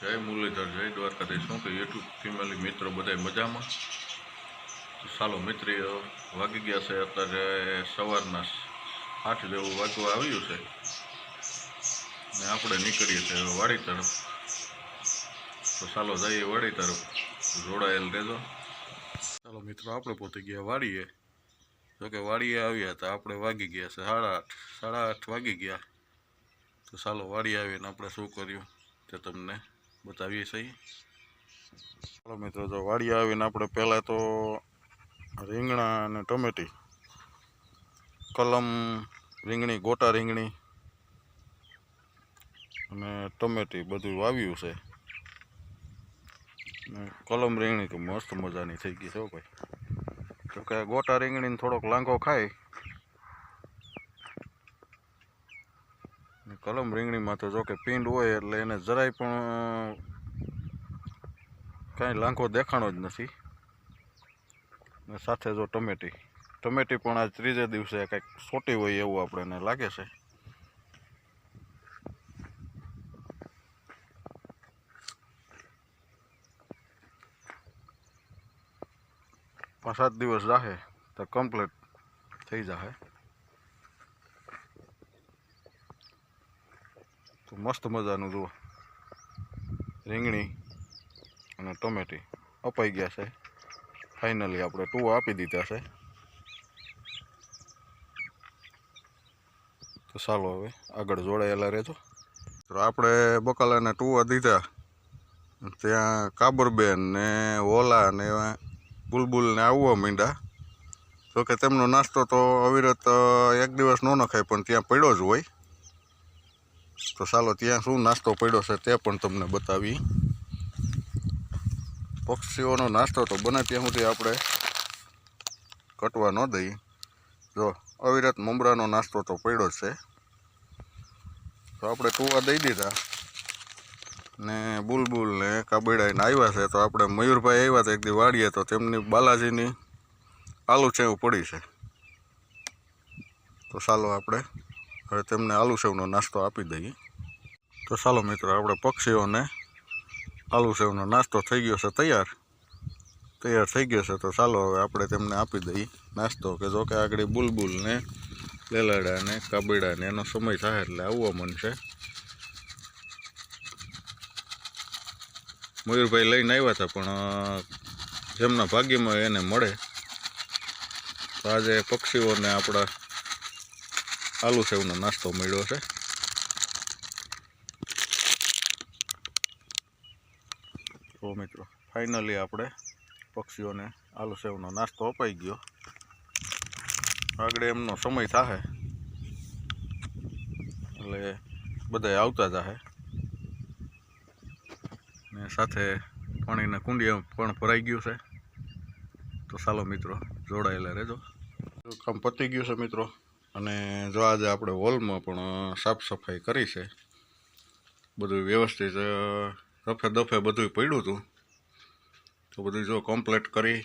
જય મુરલીધર, જય દ્વારકાધીશ. શું કે યુટ્યુબ ફેમિલી મિત્રો બધા મજામાં. ચાલો મિત્ર, વાગી ગયા છે અત્યારે સવારના આઠ જેવું વાગવા આવ્યું છે. ને આપણે નીકળીએ છીએ વાડી તરફ. તો ચાલો જઈએ વાડી તરફ. જોડાયેલ રહેજો. ચાલો મિત્રો, આપણે પોતે ગયા વાડીએ. જોકે વાડીએ આવ્યા હતા, આપણે વાગી ગયા છે સાડા આઠ. સાડા આઠ વાગી ગયા. તો ચાલો વાડી આવીને આપણે શું કર્યું તે તમને બતાવીએ છીએ. ચાલો મિત્રો, જો વાડી આવીને આપણે પહેલાં તો રીંગણા અને ટમેટી, કલમ રીંગણી, ગોટા રીંગણી અને ટમેટી બધું વાવ્યું છે. કલમ રીંગણી તો મસ્ત મજાની થઈ ગઈ છે ભાઈ. તો કે ગોટા રીંગણીને થોડોક લાંગો ખાય કલમ રીંગણીમાં તો જો કે પિંડ હોય એટલે એને જરાય પણ કાંઈ લાંખો દેખાણો જ નથી. ને સાથે જો ટમેટી. ટમેટી પણ આજ ત્રીજે દિવસે કંઈક સોટી હોય એવું આપણને લાગે છે. પાંચ સાત દિવસ જાહે તો કમ્પ્લીટ થઈ જાહે. મસ્ત મજાનું જુઓ. રીંગણી અને ટમેટી અપાઈ ગયા છે. ફાઇનલી આપણે ટુ આપી દીધા છે. તો ચાલો હવે આગળ જોડાયેલા રહેજો. તો આપણે બકાલાને ટુવા દીધા. ત્યાં કાબરબેન ને ઓલા ને બુલબુલ ને આવવા માંડ્યા. જોકે તેમનો નાસ્તો તો અવિરત એક દિવસ ન નખાય, પણ ત્યાં પડ્યો જ હોય. તો ચાલો, ત્યાં શું નાસ્તો પડ્યો છે તે પણ તમને બતાવી. પક્ષીઓનો નાસ્તો તો બને ત્યાં સુધી આપણે કટવા ન દઈએ. જો અવિરત મમરાનો નાસ્તો તો પડ્યો છે. તો આપણે કૂવા દઈ દીધા. ને બુલબુલ ને કાબેડાઈને આવ્યા છે, તો આપણે મયુરભાઈ આવ્યા હતા એક દી વાડીએ, તો તેમની બાલાજીની આલુ સેવ પડી છે. તો ચાલો આપણે હવે તેમને આલુ સેવનો નાસ્તો આપી દઈએ. તો ચાલો મિત્રો, આપણે પક્ષીઓને આલુ સેવનો નાસ્તો થઈ ગયો છે તૈયાર. તૈયાર થઈ ગયો છે તો ચાલો હવે આપણે તેમને આપી દઈએ નાસ્તો કે જોકે આગળ બુલબુલ ને કાબીડાને એનો સમય થાય એટલે આવવા મનશે મયુરભાઈ લઈને આવ્યા હતા પણ જેમના ભાગ્યમાં એને મળે. તો આજે પક્ષીઓને આપણા આલુ સેવનો નાસ્તો મળ્યો છે. તો મિત્રો ફાઇનલી આપણે પક્ષીઓને આલુ સેવનો નાસ્તો અપાઈ ગયો. આગળ એમનો સમય થશે એટલે બધા આવતા જાહે. ને સાથે પાણીના કુંડિયા પણ ભરાઈ ગયું છે. તો ચાલો મિત્રો, જોડાયેલા રહેજો. કામ પતી ગયું છે, મિત્રો. અને જો આજે આપણે હોલમાં પણ સાફ સફાઈ કરી છે, બધું વ્યવસ્થિત રફે દફે બધું પડ્યું હતું, તો બધું જો કમ્પ્લીટ કરી,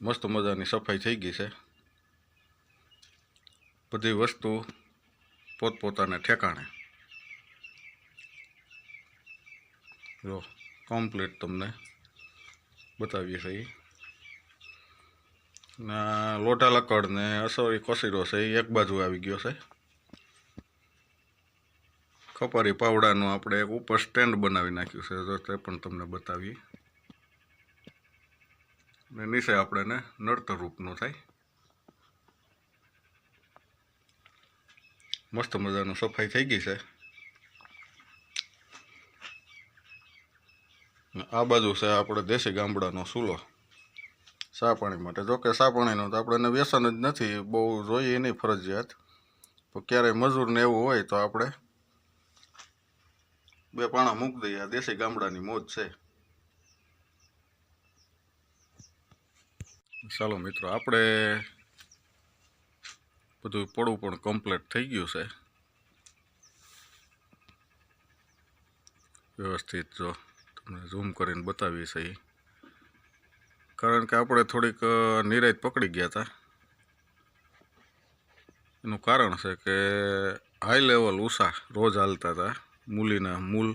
મસ્ત મજાની સફાઈ થઈ ગઈ છે. બધી વસ્તુ પોતપોતાને ઠેકાણે. જો કમ્પ્લીટ તમને બતાવીએ છીએ. લોટા લકડ ને અસોરી કસીરો છે એ એક બાજુ આવી ગયો છે. ખપારી પાવડાનું આપણે એક ઉપર સ્ટેન્ડ બનાવી નાખ્યું છે, તો તે પણ તમને બતાવીએ. ને નીચે આપણે ને નડતર રૂપનું થાય. મસ્ત મજાનું સફાઈ થઈ ગઈ છે. આ બાજુ છે આપણે દેશી ગામડાનો ચૂલો. ચા પાણી માટે. જો કે ચા પાણીનું તો આપણે વ્યસન જ નથી, બહુ જોઈએ નહીં ફરજિયાત. તો ક્યારેય મજૂરને એવું હોય તો આપણે બે પાણા મૂકી દઈએ. આ દેશી ગામડાની મોજ છે. ચાલો મિત્રો, આપણે બધું પડવું પણ કમ્પ્લીટ થઈ ગયું છે. વ્યવસ્થિત જો તમને ઝૂમ કરીને બતાવીએ છીએ. કારણ કે આપણે થોડીક અ, નિરાત પકડી ગયા હતા એનું કારણ છે કે હાઈ લેવલ ઉષા રોજ હાલતા હતા મૂલીના મૂલ.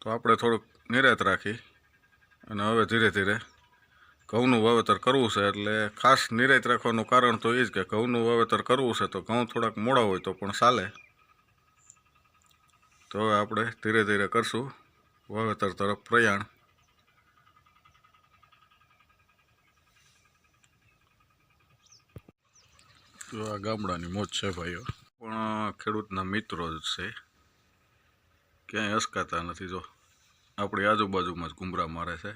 તો આપણે થોડુંક નિરાત રાખી અને હવે ધીરે ધીરે ઘઉંનું વાવેતર કરવું છે એટલે ખાસ નિરાત રાખવાનું કારણ તો એ જ કે ઘઉંનું વાવેતર કરવું છે તો ઘઉં થોડાક મોડા હોય તો પણ ચાલે. તો હવે આપણે ધીરે ધીરે કરશું વાવેતર તરફ પ્રયાણ. તો આ ગામડાની મોજ છે ભાઈઓ. પણ ખેડૂતના મિત્રો જ છે. ક્યાંય અસકાતા નથી જો. આપણી આજુબાજુમાં જ ગુમરા મારે છે.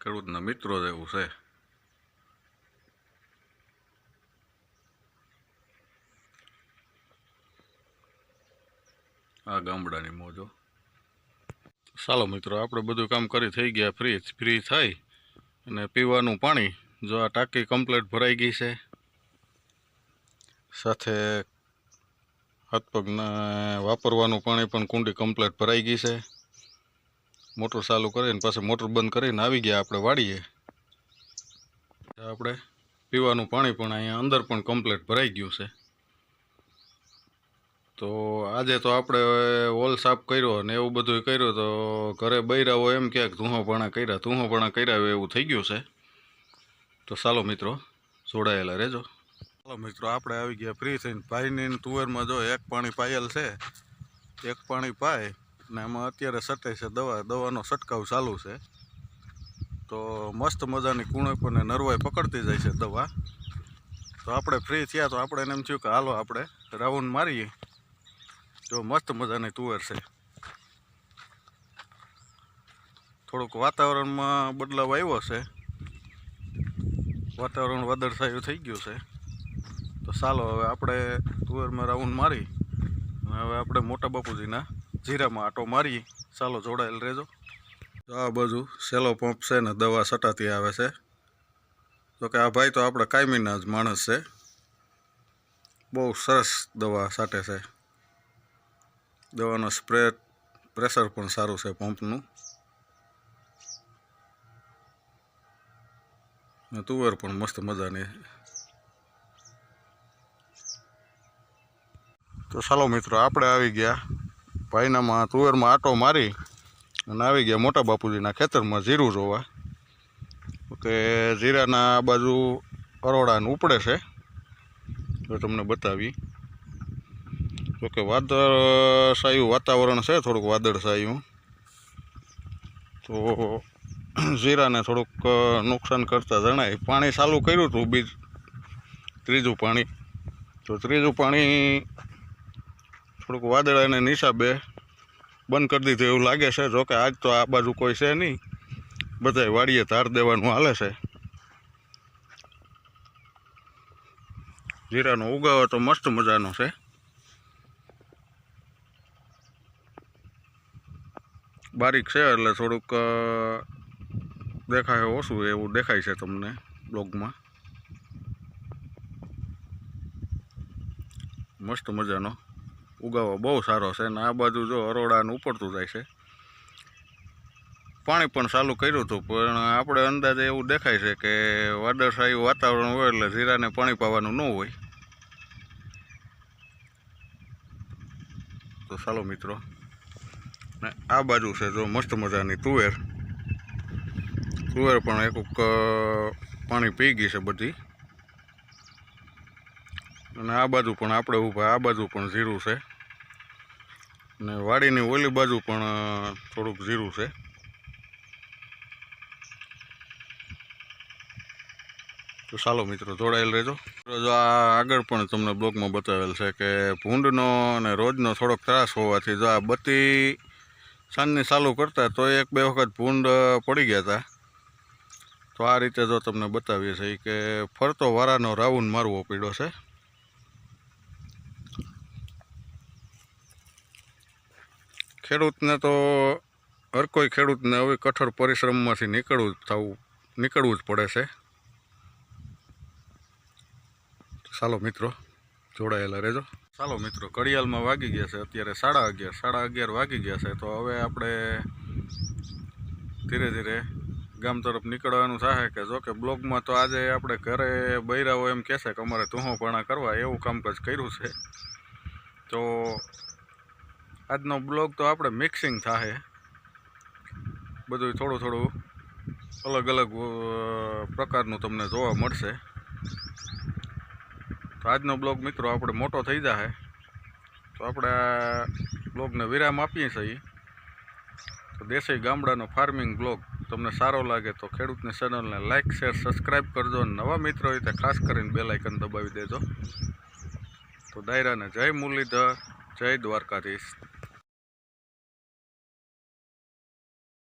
ખેડૂતના મિત્રો જ એવું છે. આ ગામડાની મોજો ચાલો મિત્રો, આપણે બધું કામ કરી થઈ ગયા ફ્રી ફ્રી થઈ. અને પીવાનું પાણી, જો આ ટાંકી કમ્પ્લીટ ભરાઈ ગઈ છે. સાથે હાથ પગના વાપરવાનું પાણી પણ કુંડી કમ્પ્લીટ ભરાઈ ગઈ છે. મોટર ચાલુ કરીને પાછું મોટર બંધ કરીને આવી ગયા આપણે વાડીએ. આપણે પીવાનું પાણી પણ અહીંયા અંદર પણ કમ્પ્લીટ ભરાઈ ગયું છે. તો આજે તો આપણે હોલ સાફ કર્યો અને એવું બધું કર્યું તો ઘરે બૈરા હોય એમ ક્યાંક ધૂહોપણા કર્યા ધૂહોપણા કર્યા એવું થઈ ગયું છે. તો ચાલો મિત્રો, જોડાયેલા રહેજો. ચાલો મિત્રો, આપણે આવી ગયા ફ્રી થઈને. ભાઈની તુવેરમાં જો એક પાણી પાયેલ છે, એક પાણી પાય ને એમાં અત્યારે સટે છે દવા, દવાનો છંટકાવ ચાલુ છે. તો મસ્ત મજાની કુણપ અને નરવાઈ પકડતી જાય છે દવા. તો આપણે ફ્રી થયા તો આપણે એમ થયું કે હાલો આપણે રાઉન્ડ મારીએ. જો મસ્ત મજાની તુવેર છે. થોડુંક વાતાવરણમાં બદલાવ આવ્યો છે. વાતાવરણ વાદળછાયું થઈ ગયું છે. તો ચાલો હવે આપણે તુવેરમાં રાઉન્ડ મારી અને હવે આપણે મોટા બાપુજીના જીરામાં આટો મારી. ચાલો જોડાયેલ રહેજો. તો આ બાજુ સેલો પંપ છે ને દવા સટાતી આવે છે. તો કે આ ભાઈ તો આપણે કાયમીના જ માણસ છે. બહુ સરસ દવા સાટે છે. દવાનો સ્પ્રે, પ્રેશર પણ સારું છે પંપનું. તુવેર પણ મસ્ત મજાની તો ચાલો મિત્રો, આપણે આવી ગયા ભાઈનામાં તુવેરમાં આટો મારી અને આવી ગયા મોટા બાપુજીના ખેતરમાં જીરું જોવા. કે જીરાના આ બાજુ અરોડાને ઉપડે છે. તો તમને બતાવી. જોકે વાદળછાયું વાતાવરણ છે, થોડુંક વાદળછાયું. તો જીરાને થોડુંક નુકસાન કરતા જણાય. પાણી ચાલુ કર્યું હતું બીજ, ત્રીજું પાણી. તો ત્રીજું પાણી થોડુંક વાદળાને નિશાબે બંધ કરી દીધું એવું લાગે છે. જોકે આજ તો આ બાજુ કોઈ છે નહીં. બધાય વાડીએ તાર દેવાનું હાલે છે. જીરાનો ઉગાવો તો મસ્ત મજાનો છે. બારીક છે એટલે થોડુંક દેખાય ઓછું એવું દેખાય છે તમને બ્લોગમાં. મસ્ત મજાનો ઉગાવો, બહુ સારો છે ને આ બાજુ જો અરોડાને ઉપડતું જાય છે. પાણી પણ ચાલુ કર્યું હતું, પણ આપણે અંદાજે એવું દેખાય છે કે વાદળશાહી વાતાવરણ હોય એટલે જીરાને પાણી પાવાનું ન હોય. તો ચાલો મિત્રો ને આ બાજુ છે જો મસ્ત મજાની તુવેર. તુવેર પણ એક પાણી પી ગઈ છે બધી. અને આ બાજુ પણ આપણે ઊભા, આ બાજુ પણ જીરું છે. ને વાડીની ઓલી બાજુ પણ થોડુંક જીરું છે. તો ચાલો મિત્રો, જોડાયેલ રહેજો. જો આ આગળ પણ તમને બ્લોગમાં બતાવેલ છે કે ભૂંડનો અને રોજનો થોડોક ત્રાસ હોવાથી જો આ બત્તી સાંજની ચાલુ કરતા તો એક બે વખત ભૂંડ પડી ગયા હતા તો આ રીતે જો તમને બતાવીએ છીએ કે ફરતો વારાનો રાઉન્ડ મારવો પડ્યો છે. ખેડૂતને તો હર કોઈ ખેડૂતને હવે કઠોર પરિશ્રમમાંથી નીકળવું થવું, નીકળવું જ પડે છે. ચાલો મિત્રો, જોડાયેલા રહેજો. ચાલો મિત્રો, ઘડિયાળમાં વાગી ગયા છે. અત્યારે સાડા અગિયાર સાડા અગિયાર વાગી ગયા છે. તો હવે આપણે ધીરે ધીરે ગામ તરફ નીકળવાનું થાય કે જોકે બ્લોગમાં તો આજે આપણે ઘરે બૈરાઓ એમ કહેશે કે અમારે તુહોપણા કરવા એવું કામકાજ કર્યું છે. તો આજનો બ્લોગ તો આપણે મિક્સિંગ થાય બધું થોડું થોડું અલગ અલગ પ્રકારનું તમને જોવા મળશે. આજનો બ્લોગ મિત્રો આપણે મોટો થઈ જાય તો આપણે આ બ્લોગને વિરામ આપીએ છીએ. તો દેસાઈ ગામડાનો ફાર્મિંગ બ્લોગ તમને સારો લાગે તો ખેડૂતની ચેનલને લાઇક શેર સબસ્ક્રાઈબ કરજો અને નવા મિત્રો હોય ખાસ કરીને બેલાઇકન દબાવી દેજો. તો દાયરાને જય મુરલીધર, જય દ્વારકાધીશ.